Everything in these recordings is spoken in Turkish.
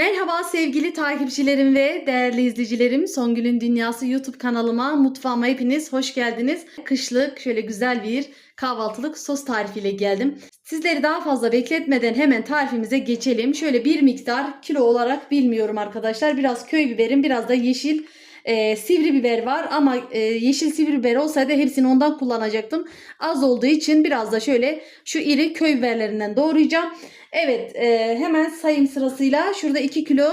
Merhaba sevgili takipçilerim ve değerli izleyicilerim. Songül'ün Dünyası YouTube kanalıma, mutfağıma hepiniz hoş geldiniz. Kışlık şöyle güzel bir kahvaltılık sos tarifiyle geldim. Sizleri daha fazla bekletmeden hemen tarifimize geçelim. Şöyle bir miktar kilo olarak bilmiyorum arkadaşlar. Biraz köy biberim, biraz da yeşil e, sivri biber var ama e, yeşil sivri biber olsaydı hepsini ondan kullanacaktım. Az olduğu için biraz da şöyle şu iri köy biberlerinden doğrayacağım. Evet e, hemen sayım sırasıyla şurada 2 kilo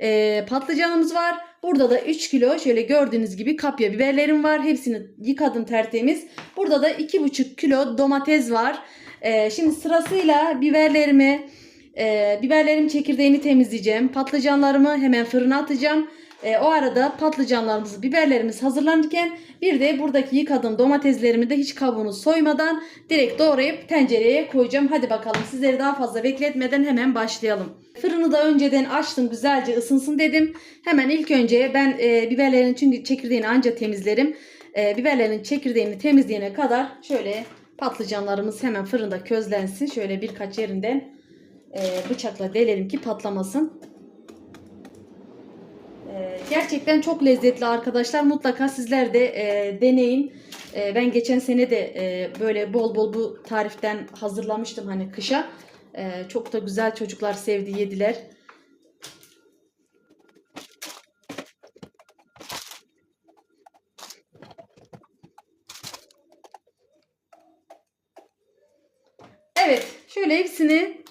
e, patlıcanımız var. Burada da 3 kilo şöyle gördüğünüz gibi kapya biberlerim var. Hepsini yıkadım tertemiz. Burada da 2,5 kilo domates var. E, şimdi sırasıyla biberlerimi, e, biberlerim çekirdeğini temizleyeceğim. Patlıcanlarımı hemen fırına atacağım. E, o arada patlıcanlarımız, biberlerimiz hazırlanırken bir de buradaki yıkadığım domateslerimi de hiç kabuğunu soymadan direkt doğrayıp tencereye koyacağım. Hadi bakalım sizleri daha fazla bekletmeden hemen başlayalım. Fırını da önceden açtım güzelce ısınsın dedim. Hemen ilk önce ben e, biberlerin çünkü çekirdeğini anca temizlerim. E, biberlerin çekirdeğini temizleyene kadar şöyle patlıcanlarımız hemen fırında közlensin. Şöyle birkaç yerinden e, bıçakla delelim ki patlamasın. Ee, Gerçekten çok lezzetli arkadaşlar. Mutlaka sizler de e, deneyin. E, ben geçen sene de e, böyle bol bol bu tariften hazırlamıştım hani kışa. E, çok da güzel çocuklar sevdi yediler. Evet şöyle hepsini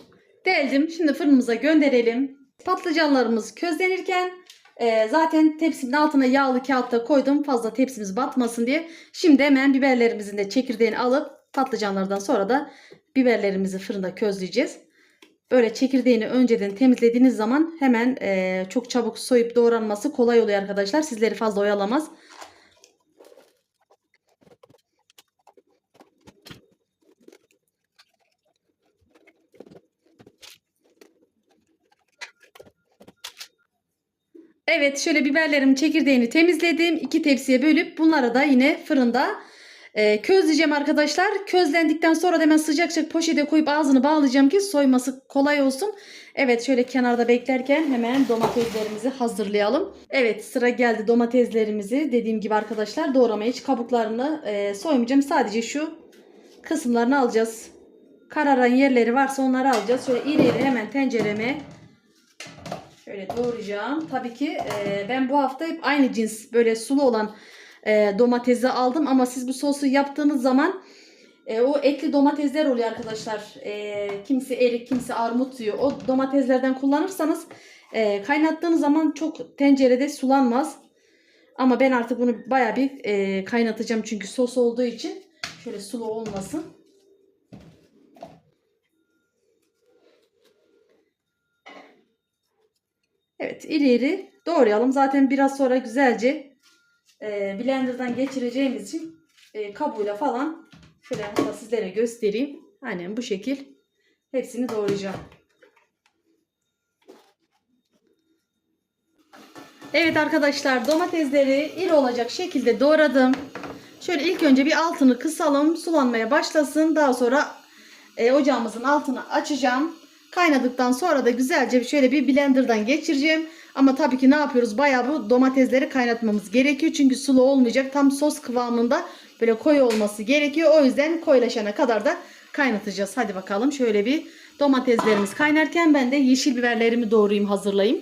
deldim. Şimdi fırınımıza gönderelim. Patlıcanlarımız közlenirken ee, zaten tepsinin altına yağlı kağıtta koydum fazla tepsimiz batmasın diye. Şimdi hemen biberlerimizin de çekirdeğini alıp patlıcanlardan sonra da biberlerimizi fırında közleyeceğiz. Böyle çekirdeğini önceden temizlediğiniz zaman hemen e, çok çabuk soyup doğranması kolay oluyor arkadaşlar. Sizleri fazla oyalamaz. Evet şöyle biberlerim çekirdeğini temizledim. İki tepsiye bölüp bunları da yine fırında e, közleyeceğim arkadaşlar. Közlendikten sonra da hemen sıcak poşete koyup ağzını bağlayacağım ki soyması kolay olsun. Evet şöyle kenarda beklerken hemen domateslerimizi hazırlayalım. Evet sıra geldi domateslerimizi dediğim gibi arkadaşlar doğramaya hiç kabuklarını e, soymayacağım. Sadece şu kısımlarını alacağız. Kararan yerleri varsa onları alacağız. Şöyle iri iri hemen tencereme Şöyle doğrayacağım. Tabii ki e, ben bu hafta hep aynı cins böyle sulu olan e, domatesi aldım. Ama siz bu sosu yaptığınız zaman e, o etli domatesler oluyor arkadaşlar. E, kimisi erik, kimisi armut diyor. O domateslerden kullanırsanız e, kaynattığınız zaman çok tencerede sulanmaz. Ama ben artık bunu baya bir e, kaynatacağım. Çünkü sos olduğu için şöyle sulu olmasın. Evet iri doğrayalım. Zaten biraz sonra güzelce e, blenderdan geçireceğimiz için e, kabuğuyla falan şöyle hatta sizlere göstereyim. Aynen bu şekil hepsini doğrayacağım. Evet arkadaşlar domatesleri iri olacak şekilde doğradım. Şöyle ilk önce bir altını kısalım sulanmaya başlasın. Daha sonra e, ocağımızın altını açacağım. Kaynadıktan sonra da güzelce şöyle bir blenderdan geçireceğim. Ama tabii ki ne yapıyoruz? Bayağı bu domatesleri kaynatmamız gerekiyor. Çünkü sulu olmayacak. Tam sos kıvamında böyle koyu olması gerekiyor. O yüzden koyulaşana kadar da kaynatacağız. Hadi bakalım şöyle bir domateslerimiz kaynarken ben de yeşil biberlerimi doğrayayım hazırlayayım.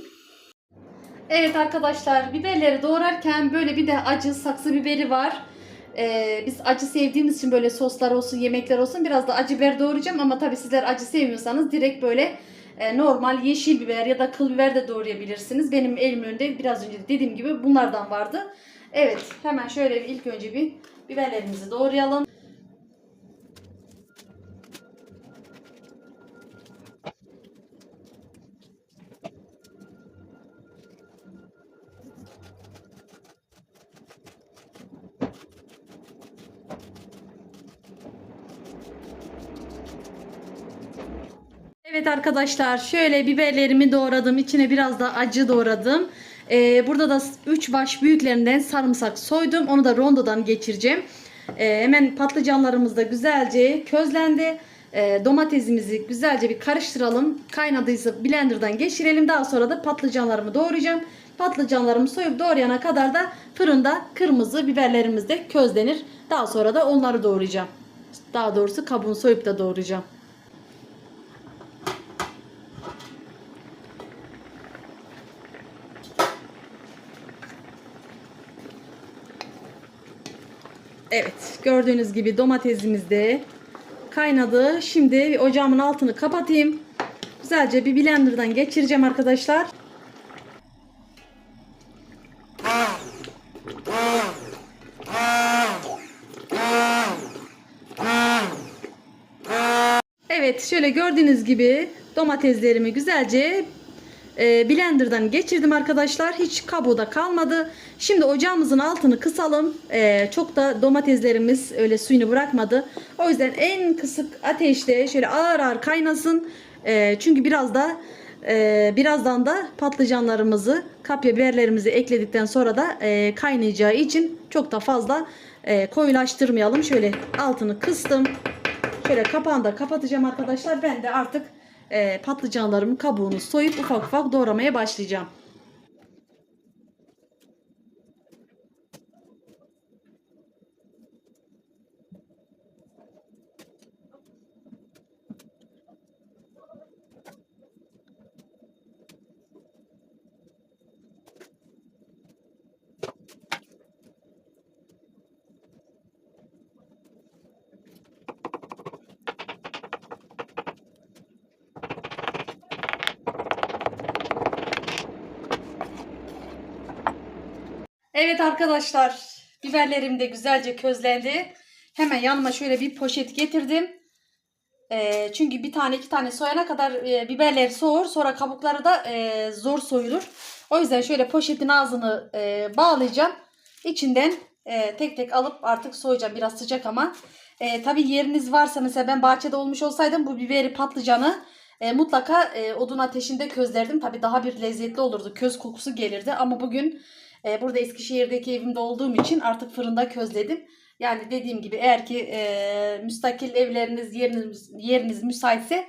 Evet arkadaşlar biberleri doğrarken böyle bir de acı saksı biberi var. Ee, biz acı sevdiğimiz için böyle soslar olsun, yemekler olsun biraz da acı biber doğrayacağım ama tabii sizler acı sevmiyorsanız direkt böyle e, normal yeşil biber ya da kıl biber de doğrayabilirsiniz. Benim elimin önünde biraz önce dediğim gibi bunlardan vardı. Evet, hemen şöyle ilk önce bir biberlerimizi doğrayalım. Evet arkadaşlar şöyle biberlerimi doğradım. İçine biraz da acı doğradım. Ee, burada da 3 baş büyüklerinden sarımsak soydum. Onu da rondodan geçireceğim. Ee, hemen patlıcanlarımız da güzelce közlendi. e, domatesimizi güzelce bir karıştıralım. Kaynadıysa blenderdan geçirelim. Daha sonra da patlıcanlarımı doğrayacağım. Patlıcanlarımı soyup doğrayana kadar da fırında kırmızı biberlerimiz de közlenir. Daha sonra da onları doğrayacağım. Daha doğrusu kabuğunu soyup da doğrayacağım. Evet gördüğünüz gibi domatesimiz de kaynadı. Şimdi ocağımın altını kapatayım. Güzelce bir blenderdan geçireceğim arkadaşlar. Evet şöyle gördüğünüz gibi domateslerimi güzelce e, blenderdan geçirdim arkadaşlar. Hiç kabuğu da kalmadı. Şimdi ocağımızın altını kısalım. E, çok da domateslerimiz öyle suyunu bırakmadı. O yüzden en kısık ateşte şöyle ağır ağır kaynasın. E, çünkü biraz da e, birazdan da patlıcanlarımızı, kapya biberlerimizi ekledikten sonra da e, kaynayacağı için çok da fazla e, koyulaştırmayalım. Şöyle altını kıstım. Şöyle kapağını da kapatacağım arkadaşlar. Ben de artık e, patlıcanlarımın kabuğunu soyup ufak ufak doğramaya başlayacağım. Evet arkadaşlar biberlerim de güzelce közlendi. Hemen yanıma şöyle bir poşet getirdim. Ee, çünkü bir tane iki tane soyana kadar e, biberler soğur. Sonra kabukları da e, zor soyulur. O yüzden şöyle poşetin ağzını e, bağlayacağım. İçinden e, tek tek alıp artık soyacağım. Biraz sıcak ama. E, tabii yeriniz varsa mesela ben bahçede olmuş olsaydım bu biberi patlıcanı e, mutlaka e, odun ateşinde közlerdim. Tabii daha bir lezzetli olurdu. Köz kokusu gelirdi. Ama bugün e, burada Eskişehir'deki evimde olduğum için artık fırında közledim. Yani dediğim gibi eğer ki e, müstakil evleriniz yeriniz, yeriniz müsaitse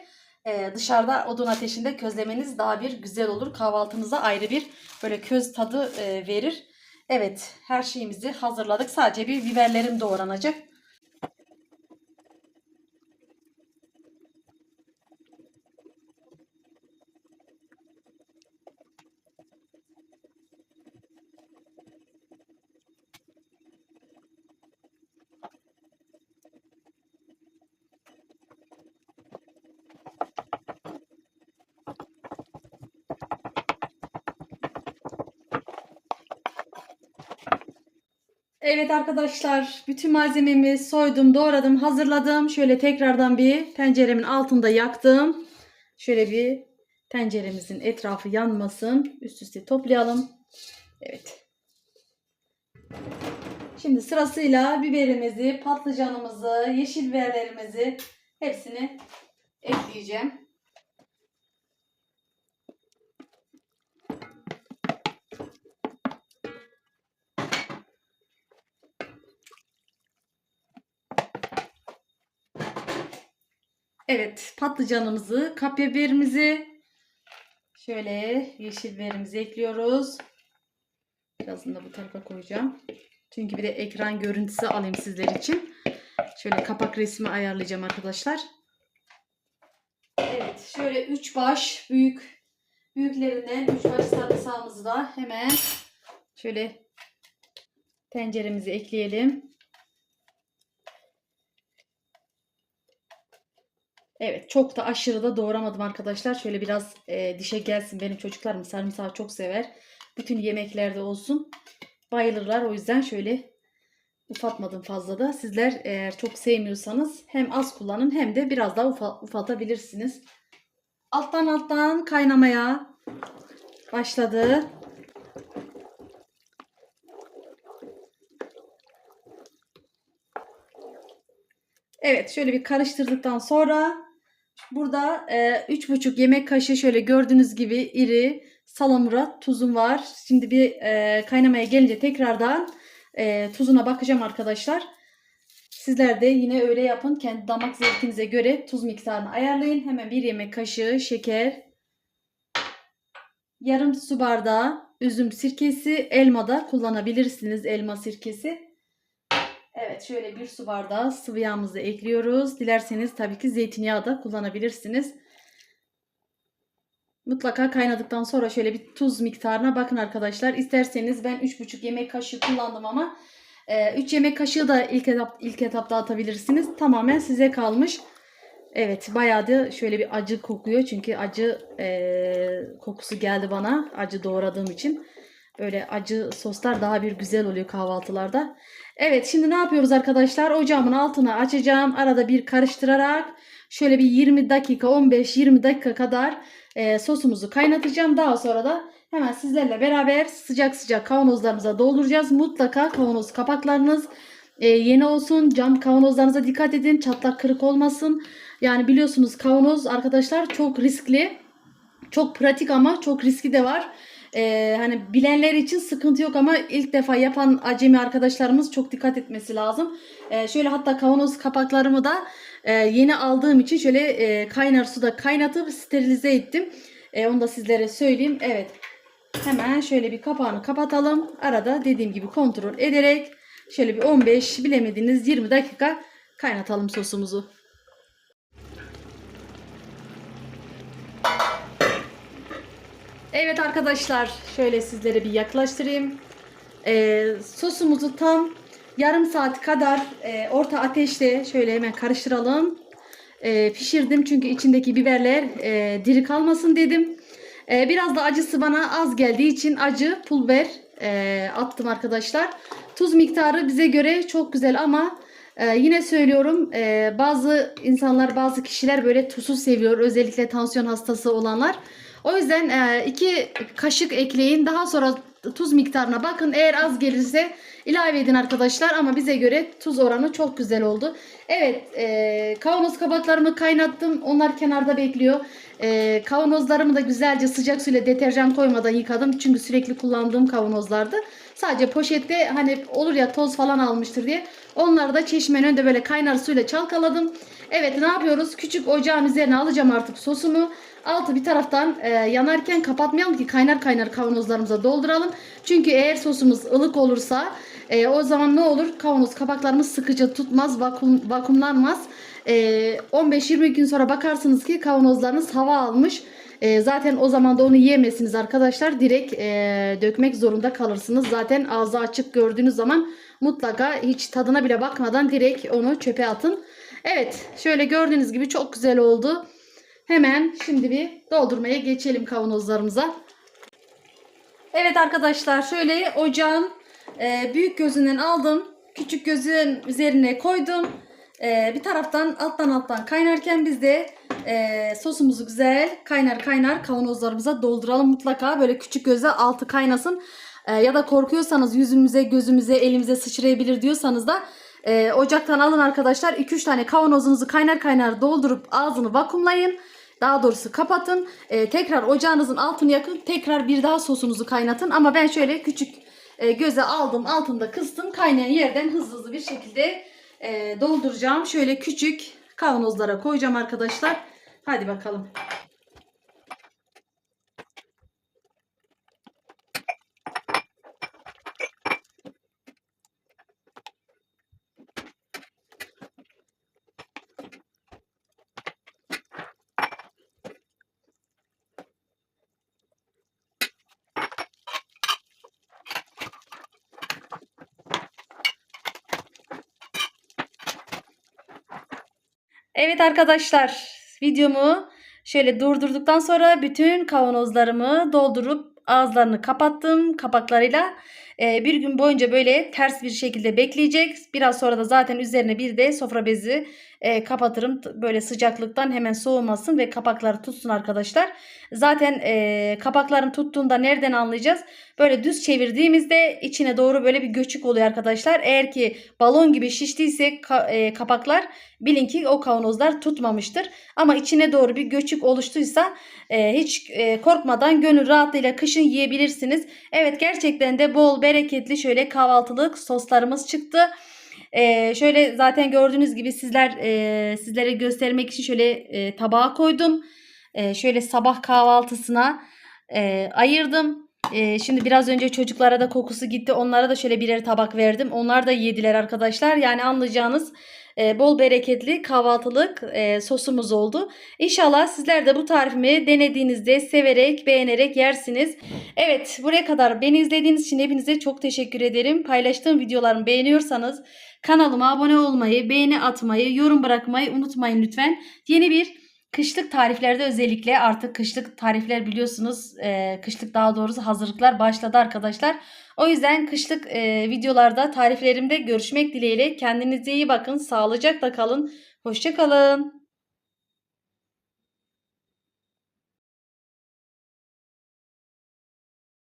e, dışarıda odun ateşinde közlemeniz daha bir güzel olur. Kahvaltınıza ayrı bir böyle köz tadı e, verir. Evet her şeyimizi hazırladık. Sadece bir biberlerim doğranacak. Evet arkadaşlar bütün malzememi soydum doğradım hazırladım. Şöyle tekrardan bir tenceremin altında yaktım. Şöyle bir tenceremizin etrafı yanmasın. Üst üste toplayalım. Evet. Şimdi sırasıyla biberimizi, patlıcanımızı, yeşil biberlerimizi hepsini ekleyeceğim. Evet, patlıcanımızı, kapya biberimizi, şöyle yeşil biberimizi ekliyoruz. Birazını da bu tarafa koyacağım. Çünkü bir de ekran görüntüsü alayım sizler için. Şöyle kapak resmi ayarlayacağım arkadaşlar. Evet, şöyle 3 baş büyük büyüklerinden 3 baş sarımsağımızı da hemen şöyle tenceremizi ekleyelim. Evet çok da aşırı da doğramadım arkadaşlar. Şöyle biraz e, dişe gelsin. Benim çocuklarım sarımsağı çok sever. Bütün yemeklerde olsun. Bayılırlar. O yüzden şöyle ufatmadım fazla da. Sizler eğer çok sevmiyorsanız hem az kullanın hem de biraz daha ufa, ufatabilirsiniz. Alttan alttan kaynamaya başladı. Evet şöyle bir karıştırdıktan sonra burada e, 3,5 yemek kaşığı şöyle gördüğünüz gibi iri salamura tuzum var. Şimdi bir e, kaynamaya gelince tekrardan e, tuzuna bakacağım arkadaşlar. Sizler de yine öyle yapın. Kendi damak zevkinize göre tuz miktarını ayarlayın. Hemen bir yemek kaşığı şeker, yarım su bardağı üzüm sirkesi, elma da kullanabilirsiniz elma sirkesi. Evet şöyle bir su bardağı sıvı yağımızı ekliyoruz. Dilerseniz tabii ki zeytinyağı da kullanabilirsiniz. Mutlaka kaynadıktan sonra şöyle bir tuz miktarına bakın arkadaşlar. İsterseniz ben 3,5 yemek kaşığı kullandım ama 3 yemek kaşığı da ilk, etap, ilk etapta atabilirsiniz. Tamamen size kalmış. Evet bayağı da şöyle bir acı kokuyor. Çünkü acı e, kokusu geldi bana. Acı doğradığım için. Böyle acı soslar daha bir güzel oluyor kahvaltılarda. Evet şimdi ne yapıyoruz arkadaşlar? Ocağımın altını açacağım. Arada bir karıştırarak şöyle bir 20 dakika 15-20 dakika kadar e, sosumuzu kaynatacağım. Daha sonra da hemen sizlerle beraber sıcak sıcak kavanozlarımıza dolduracağız. Mutlaka kavanoz kapaklarınız e, yeni olsun. Cam kavanozlarınıza dikkat edin. Çatlak kırık olmasın. Yani biliyorsunuz kavanoz arkadaşlar çok riskli. Çok pratik ama çok riski de var. Ee, hani bilenler için sıkıntı yok ama ilk defa yapan acemi arkadaşlarımız çok dikkat etmesi lazım. Ee, şöyle hatta kavanoz kapaklarımı da e, yeni aldığım için şöyle e, kaynar suda kaynatıp sterilize ettim. E, onu da sizlere söyleyeyim. Evet. Hemen şöyle bir kapağını kapatalım. Arada dediğim gibi kontrol ederek şöyle bir 15 bilemediniz 20 dakika kaynatalım sosumuzu. Evet arkadaşlar şöyle sizlere bir yaklaştırayım. Ee, sosumuzu tam yarım saat kadar e, orta ateşte şöyle hemen karıştıralım. E, pişirdim çünkü içindeki biberler e, diri kalmasın dedim. E, biraz da acısı bana az geldiği için acı pul biber e, attım arkadaşlar. Tuz miktarı bize göre çok güzel ama e, yine söylüyorum e, bazı insanlar bazı kişiler böyle tuzsuz seviyor. Özellikle tansiyon hastası olanlar. O yüzden e, iki kaşık ekleyin. Daha sonra tuz miktarına bakın. Eğer az gelirse ilave edin arkadaşlar. Ama bize göre tuz oranı çok güzel oldu. Evet e, kavanoz kabaklarımı kaynattım. Onlar kenarda bekliyor. E, kavanozlarımı da güzelce sıcak suyla deterjan koymadan yıkadım. Çünkü sürekli kullandığım kavanozlardı. Sadece poşette hani olur ya toz falan almıştır diye. Onları da çeşmenin önünde böyle kaynar suyla çalkaladım. Evet ne yapıyoruz? Küçük ocağın üzerine alacağım artık sosumu. Altı bir taraftan e, yanarken kapatmayalım ki kaynar kaynar kavanozlarımıza dolduralım. Çünkü eğer sosumuz ılık olursa e, o zaman ne olur? Kavanoz kapaklarımız sıkıca tutmaz, vakum, vakumlanmaz. E, 15-20 gün sonra bakarsınız ki kavanozlarınız hava almış. E, zaten o zaman da onu yiyemezsiniz arkadaşlar. Direkt e, dökmek zorunda kalırsınız. Zaten ağzı açık gördüğünüz zaman mutlaka hiç tadına bile bakmadan direkt onu çöpe atın. Evet şöyle gördüğünüz gibi çok güzel oldu. Hemen şimdi bir doldurmaya geçelim kavanozlarımıza. Evet arkadaşlar şöyle ocağın e, büyük gözünden aldım. Küçük gözün üzerine koydum. E, bir taraftan alttan alttan kaynarken biz de e, sosumuzu güzel kaynar kaynar kavanozlarımıza dolduralım. Mutlaka böyle küçük göze altı kaynasın. E, ya da korkuyorsanız yüzümüze, gözümüze, elimize sıçrayabilir diyorsanız da e, ocaktan alın arkadaşlar. 2-3 tane kavanozunuzu kaynar kaynar doldurup ağzını vakumlayın. Daha doğrusu kapatın. E, tekrar ocağınızın altını yakın. Tekrar bir daha sosunuzu kaynatın. Ama ben şöyle küçük e, göze aldım. Altında kıstım. Kaynayan yerden hızlı hızlı bir şekilde e, dolduracağım. Şöyle küçük kavanozlara koyacağım arkadaşlar. Hadi bakalım. Evet arkadaşlar videomu şöyle durdurduktan sonra bütün kavanozlarımı doldurup ağızlarını kapattım kapaklarıyla. Ee, bir gün boyunca böyle ters bir şekilde bekleyecek. Biraz sonra da zaten üzerine bir de sofra bezi e, kapatırım. Böyle sıcaklıktan hemen soğumasın ve kapakları tutsun arkadaşlar. Zaten e, kapakların tuttuğunda nereden anlayacağız? Böyle düz çevirdiğimizde içine doğru böyle bir göçük oluyor arkadaşlar. Eğer ki balon gibi şiştiyse ka, e, kapaklar bilin ki o kavanozlar tutmamıştır. Ama içine doğru bir göçük oluştuysa e, hiç e, korkmadan gönül rahatlığıyla kışın yiyebilirsiniz. Evet gerçekten de bol bereketli şöyle kahvaltılık soslarımız çıktı. Ee, şöyle zaten gördüğünüz gibi sizler e, sizlere göstermek için şöyle e, tabağa koydum. E, şöyle sabah kahvaltısına e, ayırdım. E, şimdi biraz önce çocuklara da kokusu gitti. Onlara da şöyle birer tabak verdim. Onlar da yediler arkadaşlar. Yani anlayacağınız e, bol bereketli kahvaltılık e, sosumuz oldu. İnşallah sizler de bu tarifimi denediğinizde severek, beğenerek yersiniz. Evet, buraya kadar beni izlediğiniz için hepinize çok teşekkür ederim. Paylaştığım videolarımı beğeniyorsanız kanalıma abone olmayı, beğeni atmayı, yorum bırakmayı unutmayın lütfen. Yeni bir kışlık tariflerde özellikle artık kışlık tarifler biliyorsunuz, e, kışlık daha doğrusu hazırlıklar başladı arkadaşlar. O yüzden kışlık e, videolarda tariflerimde görüşmek dileğiyle kendinize iyi bakın, sağlıcakla kalın, hoşça kalın.